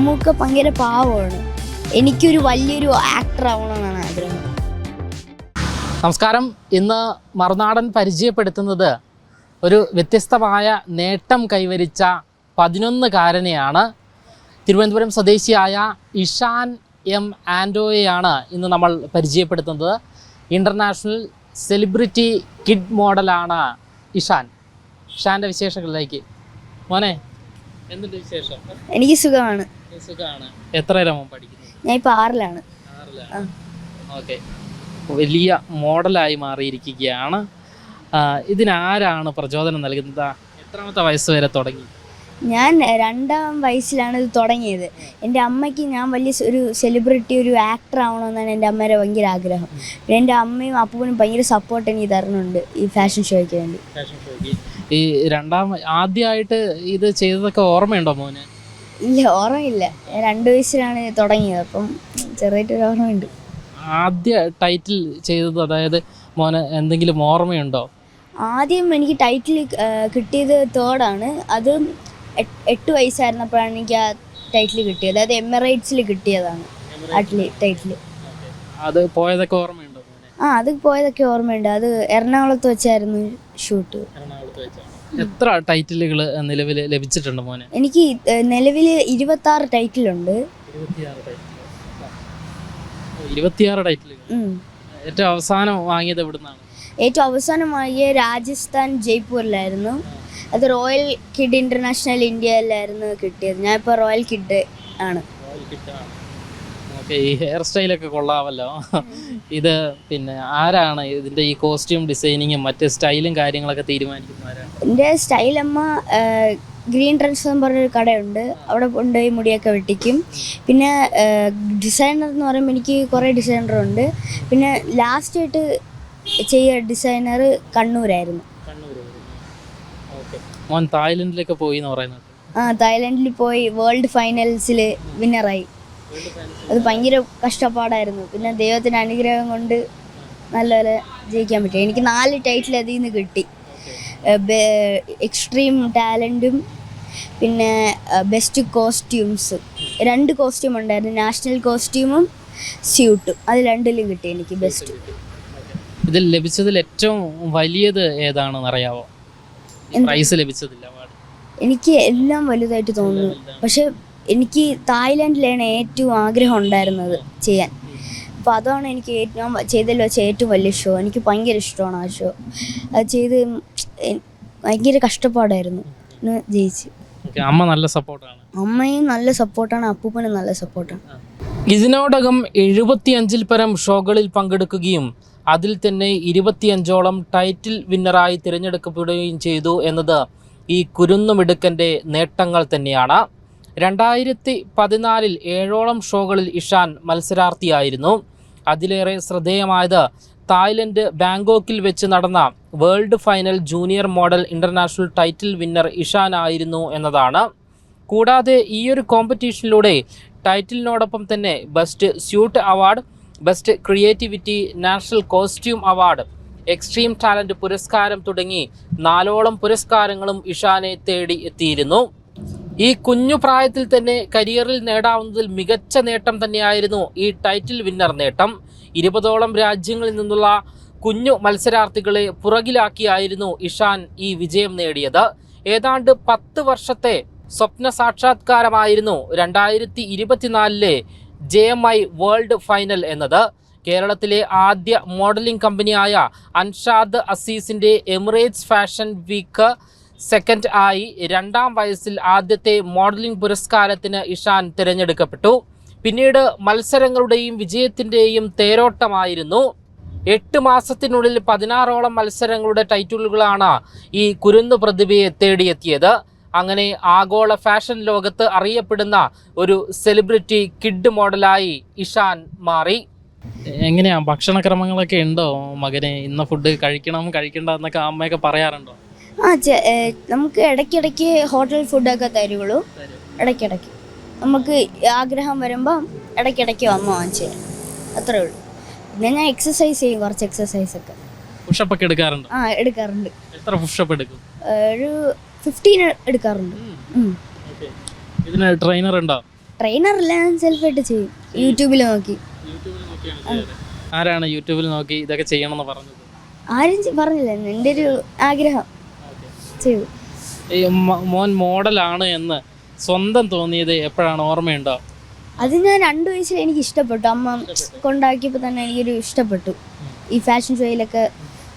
മമ്മൂക്ക ഭയങ്കര പാവമാണ്. എനിക്കൊരു വലിയൊരു ആക്ടർ ആവണമെന്നാണ് ആഗ്രഹം. നമസ്കാരം. ഇന്ന് മറുനാടൻ പരിചയപ്പെടുത്തുന്നത് ഒരു വ്യത്യസ്തമായ നേട്ടം കൈവരിച്ച പതിനൊന്നുകാരനെയാണ് തിരുവനന്തപുരം സ്വദേശിയായ ഇഷാൻ എം ആൻഡോയെയാണ് ഇന്ന് നമ്മൾ പരിചയപ്പെടുത്തുന്നത്. ഇന്റർനാഷണൽ സെലിബ്രിറ്റി കിഡ് മോഡലാണ് ഇഷാൻ. ഇഷാന്റെ വിശേഷങ്ങളിലേക്ക്. മോനെ എന്തുണ്ട് വിശേഷം? എനിക്ക് സുഖമാണ്. സുഖമാണ് മോൻ പഠിക്കുന്നത്? ഞാൻ ഇപ്പൊ ആറിലാണ്. ഓക്കെ. വലിയ മോഡലായി മാറിയിരിക്കുകയാണ്. ഇതിനാരാണ് പ്രചോദനം നൽകുന്നത്? എത്രാമത്തെ വയസ്സ് വരെ തുടങ്ങി? ഞാൻ രണ്ടാം വയസ്സിലാണ് ഇത് തുടങ്ങിയത്. എന്റെ അമ്മയ്ക്ക് ഞാൻ വലിയ ഒരു സെലിബ്രിറ്റി ഒരു ആക്ടർ ആവണമെന്നാണ് എന്റെ അമ്മയുടെ ഭയങ്കര ആഗ്രഹം. പിന്നെ എന്റെ അമ്മയും അപ്പൂപ്പനും ഭയങ്കര സപ്പോർട്ട് എനിക്ക് തരുന്നുണ്ട് ഈ ഫാഷൻ ഷോയ്ക്ക് വേണ്ടി. ഈ രണ്ടാം ആദ്യമായിട്ട് ഇത് ചെയ്തതൊക്കെ ഓർമ്മയുണ്ടോ മോന്? ഇല്ല ഓർമ്മയില്ല. ഞാൻ രണ്ട് വയസ്സിലാണ് തുടങ്ങിയത്. അപ്പം ചെറിയൊരു ഓർമ്മയുണ്ട്. ആദ്യ ടൈറ്റിൽ ചെയ്തത് അതായത് മോന് എന്തെങ്കിലും ഓർമ്മയുണ്ടോ? ആദ്യം എനിക്ക് ടൈറ്റിൽ കിട്ടിയത് തേർഡാണ് അത് എട്ട് വയസ്സായിരുന്നപ്പോഴാണ് എനിക്ക് ആ ടൈറ്റിൽ കിട്ടിയത്. അതായത് എമിറേറ്റ്സിൽ കിട്ടിയതാണ്. അറ്റ്ലി ടൈറ്റിൽ. അത് പോയതൊക്കെ ഓർമ്മയുണ്ടോ ആ അത് പോയതൊക്കെ ഓർമ്മയുണ്ട്. അത് എറണാകുളത്ത് വെച്ചായിരുന്നു ഷൂട്ട്. എത്ര ടൈറ്റിലുകൾ നിലവിൽ ലഭിച്ചിട്ടുണ്ട് മോനെ? എനിക്ക് നിലവിൽ ഇരുപത്തി ആറ് ടൈറ്റിലുണ്ട്. ഇരുപത്തിയാറ് ടൈറ്റിലുകൾ. ഏറ്റവും അവസാനം വാങ്ങിയത് എവിടുന്നാണ്? ഏറ്റവും അവസാനമായ രാജസ്ഥാൻ ജയ്പൂരിലായിരുന്നു. അത് റോയൽ കിഡ് ഇന്റർനാഷണൽ ഇന്ത്യയിലായിരുന്നു കിട്ടിയത്. ഞാൻ ഇപ്പോൾ റോയൽ കിഡ് ആണ്. ഓക്കെ ഈ ഹെയർ സ്റ്റൈലൊക്കെ കൊള്ളാമല്ലോ. ഇത് പിന്നെ ആരാണ് ഇതിന്റെ ഈ കോസ്റ്റ്യൂം ഡിസൈനിങ്ങും മറ്റ് സ്റ്റൈലും കാര്യങ്ങളൊക്കെ തീരുമാനിക്കുന്നവരാണ് എന്റെ സ്റ്റൈൽ അമ്മ ഗ്രീൻ ട്രെൻഡ്സ് എന്ന് പറഞ്ഞൊരു കടയുണ്ട്. അവിടെ കൊണ്ടുപോയി മുടിയൊക്കെ വെട്ടിക്കും. പിന്നെ ഡിസൈനർ എന്ന് പറയുമ്പോൾ എനിക്ക് കുറേ ഡിസൈനറുണ്ട് പിന്നെ ലാസ്റ്റ് ആയിട്ട് ചെയ്ത ഡിസൈനർ കണ്ണൂരായിരുന്നു. മോൻ തായ്ലൻഡിലൊക്കെ പോയി എന്ന് പറയുന്നത് ആ തായ്ലൻഡിൽ പോയി വേൾഡ് ഫൈനൽസിൽ വിന്നറായി അത് ഭയങ്കര കഷ്ടപ്പാടായിരുന്നു. പിന്നെ ദൈവത്തിന്റെ അനുഗ്രഹം കൊണ്ട് നല്ലപോലെ ജയിക്കാൻ പറ്റി. എനിക്ക് നാല് ടൈറ്റിൽ അതിൽ നിന്ന് കിട്ടി. എക്സ്ട്രീം ടാലന്റും പിന്നെ ബെസ്റ്റ് കോസ്റ്റ്യൂംസ് രണ്ട് കോസ്റ്റ്യൂം ഉണ്ടായിരുന്നു. നാഷണൽ കോസ്റ്റ്യൂമും സ്യൂട്ടും അത് രണ്ടിലും കിട്ടി എനിക്ക് ബെസ്റ്റ് ഇതിൽ ലഭിച്ചതിൽ ഏറ്റവും വലിയത് ഏതാണെന്ന് അറിയാവോ? പ്രൈസ് ലഭിച്ചതില്ല എനിക്ക് എല്ലാം വലുതായിട്ട് തോന്നുന്നു. പക്ഷെ എനിക്ക് തായ്ലാൻഡിലാണ് ഏറ്റവും ആഗ്രഹം ഉണ്ടായിരുന്നത് ചെയ്യാൻ. അപ്പോൾ അതാണ് എനിക്ക് ഏറ്റവും ചെയ്തതിൽ വെച്ച ഏറ്റവും വലിയ ഷോ എനിക്ക് ഭയങ്കര ഇഷ്ടമാണ് ആ ഷോ അത് ചെയ്ത് ഭയങ്കര കഷ്ടപ്പാടായിരുന്നു. ജയിച്ച്. അമ്മ നല്ല സപ്പോർട്ടാണ്. അമ്മയും നല്ല സപ്പോർട്ടാണ് അപ്പൂപ്പനും നല്ല സപ്പോർട്ടാണ്. ഇതിനോടകം എഴുപത്തിയഞ്ചിൽ പരം ഷോകളിൽ പങ്കെടുക്കുകയും അതിൽ തന്നെ ഇരുപത്തിയഞ്ചോളം ടൈറ്റിൽ വിന്നറായി തിരഞ്ഞെടുക്കപ്പെടുകയും ചെയ്തു എന്നത് ഈ കുരുന്നുമിടുക്കന്റെ നേട്ടങ്ങൾ തന്നെയാണ്. രണ്ടായിരത്തി പതിനാലിൽ ഏഴോളം ഷോകളിൽ ഇഷാൻ മത്സരാർത്ഥിയായിരുന്നു. അതിലേറെ ശ്രദ്ധേയമായത് തായ്ലൻഡ് ബാങ്കോക്കിൽ വെച്ച് നടന്ന world final junior model international title winner Ishan ആയിരുന്നു എന്നതാണ്. കൂടാതെ ഈയൊരു കോമ്പറ്റീഷനിലൂടെ ടൈറ്റിലിനോടൊപ്പം തന്നെ best suit award best creativity national costume award extreme talent പുരസ്കാരം തുടങ്ങി നാലോളം പുരസ്കാരങ്ങളും ഇഷാനെ തേടി എത്തിയിരുന്നു. ഈ കുഞ്ഞു പ്രായത്തിൽ തന്നെ കരിയറിൽ നേടാവുന്നതിൽ മികച്ച നേട്ടം തന്നെയായിരുന്നു ഈ ടൈറ്റിൽ വിന്നർ നേട്ടം. ഇരുപതോളം രാജ്യങ്ങളിൽ നിന്നുള്ള കുഞ്ഞു മത്സരാർത്ഥികളെ പുറകിലാക്കിയായിരുന്നു ഇഷാൻ ഈ വിജയം നേടിയത്. ഏതാണ്ട് പത്ത് വർഷത്തെ സ്വപ്ന സാക്ഷാത്കാരമായിരുന്നു രണ്ടായിരത്തി ഇരുപത്തിനാലിലെ J M I world final എന്നത്. കേരളത്തിലെ ആദ്യ മോഡലിംഗ് കമ്പനിയായ അൻഷാദ് അസീസിന്റെ എമിറേറ്റ്സ് ഫാഷൻ വീക്ക് സെക്കൻഡ് ആയി രണ്ടാം വയസ്സിൽ ആദ്യത്തെ മോഡലിംഗ് പുരസ്കാരത്തിന് ഇഷാൻ തിരഞ്ഞെടുക്കപ്പെട്ടു. പിന്നീട് മത്സരങ്ങളുടെയും വിജയത്തിന്റെയും തേരോട്ടമായിരുന്നു. എട്ട് മാസത്തിനുള്ളിൽ പതിനാറോളം മത്സരങ്ങളുടെ ടൈറ്റിലുകളാണ് ഈ കുരുന്നു പ്രതിഭയെ തേടിയെത്തിയത്. അങ്ങനെ ആഗോള ഫാഷൻ ലോകത്ത് അറിയപ്പെടുന്ന ഒരു സെലിബ്രിറ്റി കിഡ് മോഡലായി ഇഷാൻ മാറി. എങ്ങനെയാ? ഭക്ഷണക്രമങ്ങളൊക്കെ ഉണ്ടോ മകനെ? ഇന്ന ഫുഡ് കഴിക്കണം കഴിക്കണ്ട എന്നൊക്കെ അമ്മയൊക്കെ പറയാറുണ്ടോ? ആ നമുക്ക് ഇടയ്ക്കിടയ്ക്ക് ഹോട്ടൽ ഫുഡൊക്കെ തരുള്ളൂ. ഇടയ്ക്കിടയ്ക്ക്. നമുക്ക് ആഗ്രഹം വരുമ്പം ഇടയ്ക്കിടയ്ക്ക് അമ്മ വാങ്ങിച്ചു തരും. അത്രേ ഉള്ളൂ. പിന്നെ ഞാൻ എക്സസൈസ് ചെയ്യും കുറച്ച് എക്സസൈസ് ഒക്കെ. പുഷപ്പ് ഒക്കെ എടുക്കാറുണ്ടോ? ആ എടുക്കാറുണ്ട്. എത്ര പുഷപ്പ് എടുക്കും? ഒരു ഫിഫ്റ്റീൻ എടുക്കാറുണ്ട്. ഇതിന് ട്രെയിനർ ഉണ്ടോ? ട്രെയിനറല്ല ഞാൻ സെൽഫായിട്ട് ചെയ്യും. യൂട്യൂബിൽ നോക്കി. ആരാണ് യൂട്യൂബിൽ നോക്കി ഇതൊക്കെ ചെയ്യണമെന്ന് പറഞ്ഞത്? ആരും പറഞ്ഞില്ല. എന്റെ ഒരു ആഗ്രഹം. ചെയ്തു. ഈ മ- മോൻ മോഡലാണ് എന്ന് സ്വന്തം തോന്നിയത് എപ്പോഴാണ്? ഓർമ്മയുണ്ടോ? അത് ഞാൻ രണ്ടു വയസ്സിൽ എനിക്ക് ഇഷ്ടപ്പെട്ടു. അമ്മ കൊണ്ടാക്കിയപ്പോൾ തന്നെ എനിക്കൊരു ഇഷ്ടപ്പെട്ടു. ഈ ഫാഷൻ ഷോയിലൊക്കെ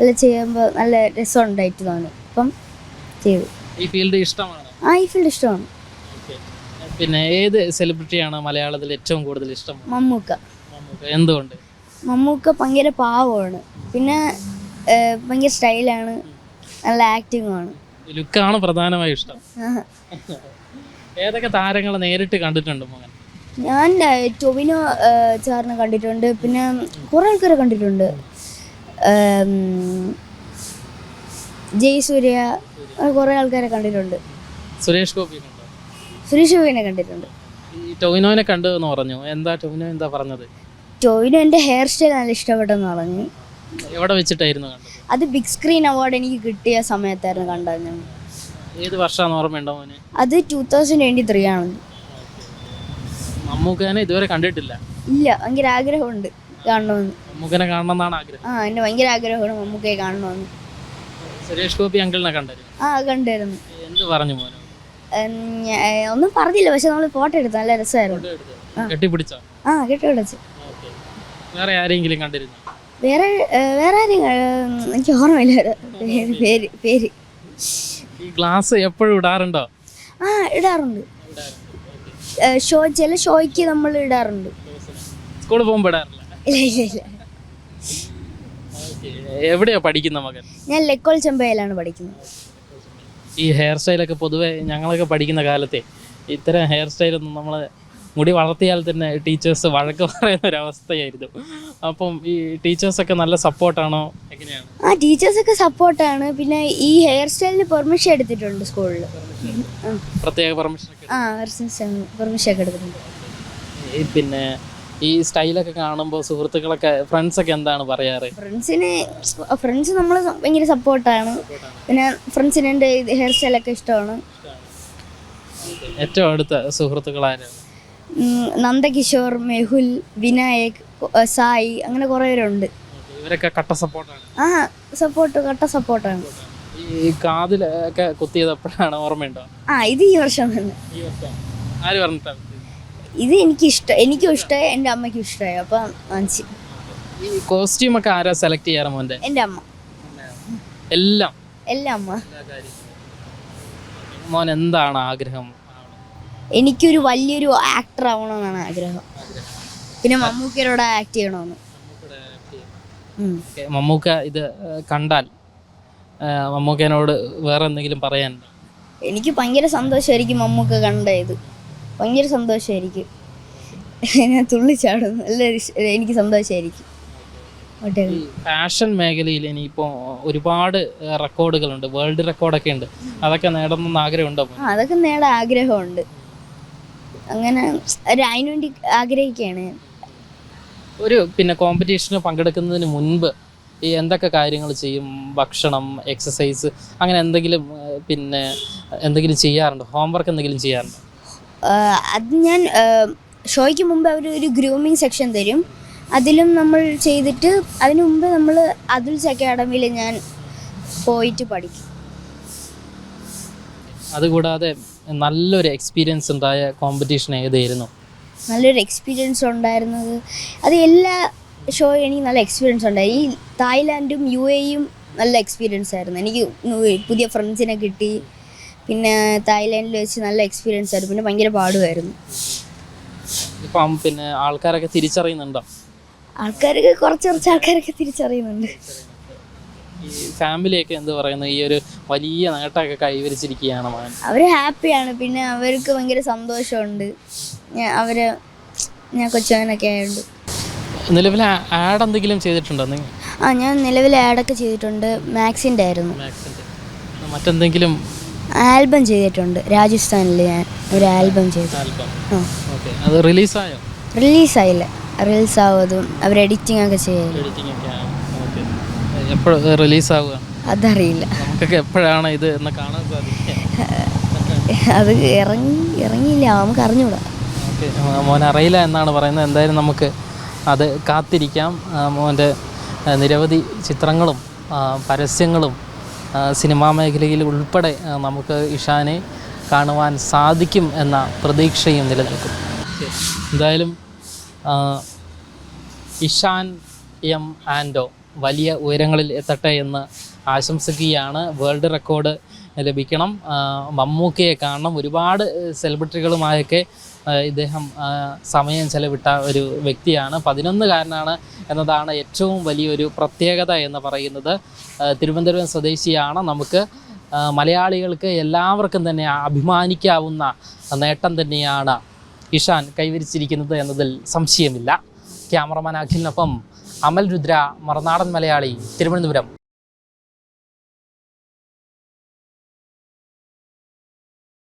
നല്ല ചെയ്യുമ്പോൾ നല്ല രസമുണ്ടായിട്ട് തോന്നി. അപ്പം ചെയ്തു. ഈ ഫീൽഡ് ഇഷ്ടമാണ്? ആ ഈ ഫീൽഡ് ഇഷ്ടമാണ്. പിന്നെ ഏത് സെലിബ്രിറ്റിയാണ് മലയാളത്തിൽ ഏറ്റവും കൂടുതൽ ഇഷ്ടം? മമ്മൂക്ക. നമുക്ക് എന്തുകൊണ്ട്? മമ്മൂക്ക ഭയങ്കര പാവമാണ്. പിന്നെ ഏഹ്, ഭയങ്കര സ്റ്റൈലാണ് നല്ല ആക്ടിങ്ങുമാണ് ലുക്കാണ് പ്രധാനമായി ഇഷ്ടം. ഏതൊക്കെ താരങ്ങൾ നേരിട്ട് കണ്ടിട്ടുണ്ട് മോഹൻ ഞാൻ ടൊവിനോ സാറിനെ കണ്ടിട്ടുണ്ട്. പിന്നെ കുറേ ആൾക്കാരെ കണ്ടിട്ടുണ്ട്. ജയസൂര്യ കുറേ ആൾക്കാരെ കണ്ടിട്ടുണ്ട്. സുരേഷ് ഗോപി സുരേഷ് ഗോപിനെ കണ്ടിട്ടുണ്ട്. ടൊവിനോനെ കണ്ടു എന്ന് പറഞ്ഞു. എന്താ ടൊവിനോ എന്താ പറഞ്ഞത്? ടൊവിനോ എന്റെ ഹെയർ സ്റ്റൈൽ നല്ല ഇഷ്ടപ്പെട്ടെന്ന് പറഞ്ഞു. എവിടെ വെച്ചിട്ടായിരുന്നു അത് ബിഗ് സ്ക്രീൻ അവാർഡ് എനിക്ക് കിട്ടിയ സമയത്തായിരുന്നു കണ്ടത് ഞാൻ. ഏത് വർഷമാണ് ഓർമ്മയുണ്ടോ മോനെ? അത് ടൂ തൗസൻഡ് ട്വന്റി ത്രീ ആണ്. മമ്മൂക്കനെ ഇതുവരെ കണ്ടിട്ടില്ല. ഇല്ല ഭയങ്കര ആഗ്രഹമുണ്ട് കാണണമെന്ന്. മമ്മൂക്കനെ കാണണം എന്നാണ് ആഗ്രഹം. ആ എന്നെ ഭയങ്കര ആഗ്രഹമാണ് മമ്മൂക്കയെ കാണണമെന്ന്. സുരേഷ് ഗോപി അങ്കിളിനെ കണ്ടായിരുന്നു. ആ കണ്ടായിരുന്നു. എന്ത് പറഞ്ഞു മോനെ? ഉം, ഞാ- ഒന്നും പറഞ്ഞില്ല പക്ഷെ നമ്മൾ ഫോട്ടോ എടുത്തു നല്ല രസമായിരുന്നു. കെട്ടിപ്പിടിച്ചോ? ആ കേട്ടോ വിളിച്ചു വേറെ ആരെങ്കിലും കണ്ടിരുന്നു? വേറെ വേറെ ആരും എനിക്ക് ഓർമ്മയില്ല. പേര് പേര് പേര്. ഈ ഗ്ലാസ് എപ്പോഴും ഇടാറുണ്ടോ? ആ ഇടാറുണ്ട്. ഷോ ചില ഷോയ്ക്ക് നമ്മൾ ഇടാറുണ്ട്. സ്കൂളിൽ പോകുമ്പോൾ ഇടാറില്ല. ഇല്ല ഇല്ല ഇല്ല. എവിടെയാ പഠിക്കുന്ന മകൻ? ഞാൻ ലെക്കോൾ ചെമ്പയിലാണ് പഠിക്കുന്നത്. ഈ ഹെയർ സ്റ്റൈലൊക്കെ പൊതുവെ ഞങ്ങളൊക്കെ പഠിക്കുന്ന കാലത്തെ ഇത്തരം ഹെയർ സ്റ്റൈലൊന്നും നമ്മൾ മുടി വളർത്തിയാൽ തന്നെ ടീച്ചേഴ്സ് വഴക്ക് പറയുന്ന ഒരു അവസ്ഥയായിരുന്നു. അപ്പം ഈ ടീച്ചേഴ്സൊക്കെ നല്ല സപ്പോർട്ടാണോ? എങ്ങനെയാണ്? ആ ടീച്ചേഴ്സൊക്കെ സപ്പോർട്ടാണ്. പിന്നെ ഈ ഹെയർ സ്റ്റൈലിന് പെർമിഷൻ എടുത്തിട്ടുണ്ട് സ്കൂളിൽ പ്രത്യേക പെർമിഷൻ ആ പെർമിഷൻ ഒക്കെ എടുത്തിട്ടുണ്ട്. പിന്നെ ഈ സ്റ്റൈലൊക്കെ കാണുമ്പോൾ സുഹൃത്തുക്കളൊക്കെ ഫ്രണ്ട്സ് ഒക്കെ എന്താണ് പറയാറ്? ഫ്രണ്ട്സിന് ഫ്രണ്ട്സ് നമ്മൾ ഭയങ്കര സപ്പോർട്ടാണ്. പിന്നെ ഫ്രണ്ട്സിന് എന്റെ ഹെയർ സ്റ്റൈലൊക്കെ ഇഷ്ടമാണ്. ഏറ്റവും അടുത്ത സുഹൃത്തുക്കളാരാണ്? നന്ദകിഷോർ മെഹുൽ വിനായക് സായി അങ്ങനെ കുറേ പേരുണ്ട്. ഇവരൊക്കെ കട്ട സപ്പോർട്ടാണ്. ആ സപ്പോർട്ട് കട്ട സപ്പോർട്ടാണ്. ഈ കാതിലൊക്കെ കുത്തിയത് എപ്പോഴാണ് ഓർമ്മയുണ്ടോ? ആ ഇത് ഈ വർഷം തന്നെ. ഈ വർഷം. ആര് പറഞ്ഞിട്ടാണ് ഇത് എനിക്ക് ഇഷ്ടം എനിക്കും ഇഷ്ടമായി എന്റെ അമ്മയ്ക്കും ഇഷ്ടമായി അപ്പം വാങ്ങിച്ചു. ഈ കോസ്റ്റ്യൂം ഒക്കെ ആരാ സെലക്ട് ചെയ്യാറ് മോന്റെ? എന്റെ അമ്മ. എല്ലാം. എല്ലാം അമ്മ. മോൻ എന്താണ് ആഗ്രഹം? എനിക്കൊരു വലിയൊരു ആക്ടർ ആവണമെന്നാണ് ആഗ്രഹം. പിന്നെ മമ്മൂക്കരോട് ആക്ട് ചെയ്യണമെന്ന്. മമ്മൂക്ക ഇത് കണ്ടാൽ മമ്മൂക്കനോട് വേറെ എന്തെങ്കിലും പറയാൻ? എനിക്ക് ഭയങ്കര സന്തോഷമായിരിക്കും മമ്മൂക്ക കണ്ട ഇത്. ഭയങ്കര സന്തോഷമായിരിക്കും ഞാൻ തുള്ളിച്ചാടും നല്ല എനിക്ക് സന്തോഷമായിരിക്കും ഫാഷൻ മേഖലയിൽ ഇനിയിപ്പോ ഒരുപാട് റെക്കോർഡുകൾ റെക്കോർഡുകളുണ്ട് വേൾഡ് റെക്കോർഡൊക്കെ ഉണ്ട്. അതൊക്കെ നേടണമെന്ന് ആഗ്രഹമുണ്ടോ? മോന്? ആ അതൊക്കെ നേടാൻ ആഗ്രഹമുണ്ട്. അങ്ങനെ ഒരു അതിനു വേണ്ടി ആഗ്രഹിക്കുകയാണ്. ഒരു പിന്നെ കോമ്പറ്റീഷന് പങ്കെടുക്കുന്നതിന് മുൻപ് ഈ എന്തൊക്കെ കാര്യങ്ങൾ ചെയ്യും? ഭക്ഷണം എക്സസൈസ് അങ്ങനെ എന്തെങ്കിലും ഏഹ്, പിന്നെ എന്തെങ്കിലും ചെയ്യാറുണ്ടോ? ഹോംവർക്ക് എന്തെങ്കിലും ചെയ്യാറുണ്ടോ? അത് ഞാൻ ഷോയ്ക്ക് മുമ്പ് അവർ ഒരു ഗ്രൂമിങ് സെക്ഷൻ തരും. അതിലും നമ്മൾ ചെയ്തിട്ട് അതിനു മുമ്പ് നമ്മൾ അതുൽസ് അക്കാഡമിയിൽ ഞാൻ പോയിട്ട് പഠിക്കും. അതുകൂടാതെ നല്ലൊരു എക്സ്പീരിയൻസ് ഉണ്ടായ കോമ്പറ്റീഷൻ ഏതായിരുന്നു? നല്ലൊരു എക്സ്പീരിയൻസ് ഉണ്ടായിരുന്നത്. അത് എല്ലാ ഷോ എനിക്ക് നല്ല എക്സ്പീരിയൻസ് ഉണ്ടായി. ഈ തായ്ലാൻഡും യു എയും നല്ല എക്സ്പീരിയൻസ് ആയിരുന്നു. എനിക്ക് പുതിയ ഫ്രണ്ട്സിനെ കിട്ടി. പിന്നെ തായ്ലാൻഡിൽ വെച്ച് നല്ല എക്സ്പീരിയൻസ് ആയിരുന്നു. പിന്നെ ഭയങ്കര പാടുമായിരുന്നു. ഇപ്പം പിന്നെ ആൾക്കാരൊക്കെ തിരിച്ചറിയുന്നുണ്ടോ? ആൾക്കാരൊക്കെ കുറച്ച് കുറച്ച് ആൾക്കാരൊക്കെ തിരിച്ചറിയുന്നുണ്ട്. ഈ ഫാമിലിയൊക്കെ എന്ത് പറയുന്നു? ഈ ഒരു വലിയ നേട്ടമൊക്കെ കൈവരിച്ചിരിക്കുകയാണ് മകൻ. അവർ ഹാപ്പിയാണ്. പിന്നെ അവർക്ക് ഭയങ്കര സന്തോഷമുണ്ട്. ഞാൻ അവരെ ഞാൻ കൊച്ചവനൊക്കെ ആയതുകൊണ്ട് നിലവിൽ ആഡ് എന്തെങ്കിലും ചെയ്തിട്ടുണ്ടോ നിങ്ങൾ ആ ഞാൻ നിലവിൽ ആഡൊക്കെ ചെയ്തിട്ടുണ്ട്. മാക്സിന്റെ ആയിരുന്നു. മറ്റെന്തെങ്കിലും? ആൽബം ചെയ്തിട്ടുണ്ട്. രാജസ്ഥാനിൽ ഞാൻ ഒരു ആൽബം ചെയ്തു. ആൽബം. ആ. ഓക്കെ. അത് റിലീസായോ? റിലീസായില്ല. റിലീസ് ആവും അവർ എഡിറ്റിംഗ് ഒക്കെ ചെയ്യൽ. എഡിറ്റിംഗ് ഒക്കെ എപ്പോഴും അതറിയില്ല. നമുക്കൊക്കെ എപ്പോഴാണ് ഇത് എന്ന് കാണാൻ സാധിക്കുക. അത് ഇറങ്ങി ഇറങ്ങിയില്ല. നമുക്ക് അറിഞ്ഞൂടാ. മോൻ അറിയില്ല എന്നാണ് പറയുന്നത്. എന്തായാലും നമുക്ക് അത് കാത്തിരിക്കാം. മോന്റെ നിരവധി ചിത്രങ്ങളും പരസ്യങ്ങളും സിനിമാ മേഖലയിൽ ഉൾപ്പെടെ നമുക്ക് ഇഷാനെ കാണുവാൻ സാധിക്കും എന്ന പ്രതീക്ഷയും നിലനിൽക്കും. എന്തായാലും ഇഷാൻ എം ആൻഡോ വലിയ ഉയരങ്ങളിൽ എത്തട്ടെ എന്ന് ആശംസിക്കുകയാണ്. വേൾഡ് റെക്കോർഡ് ലഭിക്കണം. മമ്മൂക്കയെ കാണണം. ഒരുപാട് സെലിബ്രിറ്റികളുമായൊക്കെ ഇദ്ദേഹം സമയം ചെലവിട്ട ഒരു വ്യക്തിയാണ്. പതിനൊന്നുകാരനാണ് എന്നതാണ് ഏറ്റവും വലിയൊരു പ്രത്യേകത എന്ന് പറയുന്നത്. തിരുവനന്തപുരം സ്വദേശിയാണ്. നമുക്ക് മലയാളികൾക്ക് എല്ലാവർക്കും തന്നെ അഭിമാനിക്കാവുന്ന നേട്ടം തന്നെയാണ് ഇഷാൻ കൈവരിച്ചിരിക്കുന്നത് എന്നതിൽ സംശയമില്ല. ക്യാമറമാൻ അഖിലിനൊപ്പം അമൽ രുദ്ര മറനാടൻ മലയാളി തിരുവനന്തപുരം.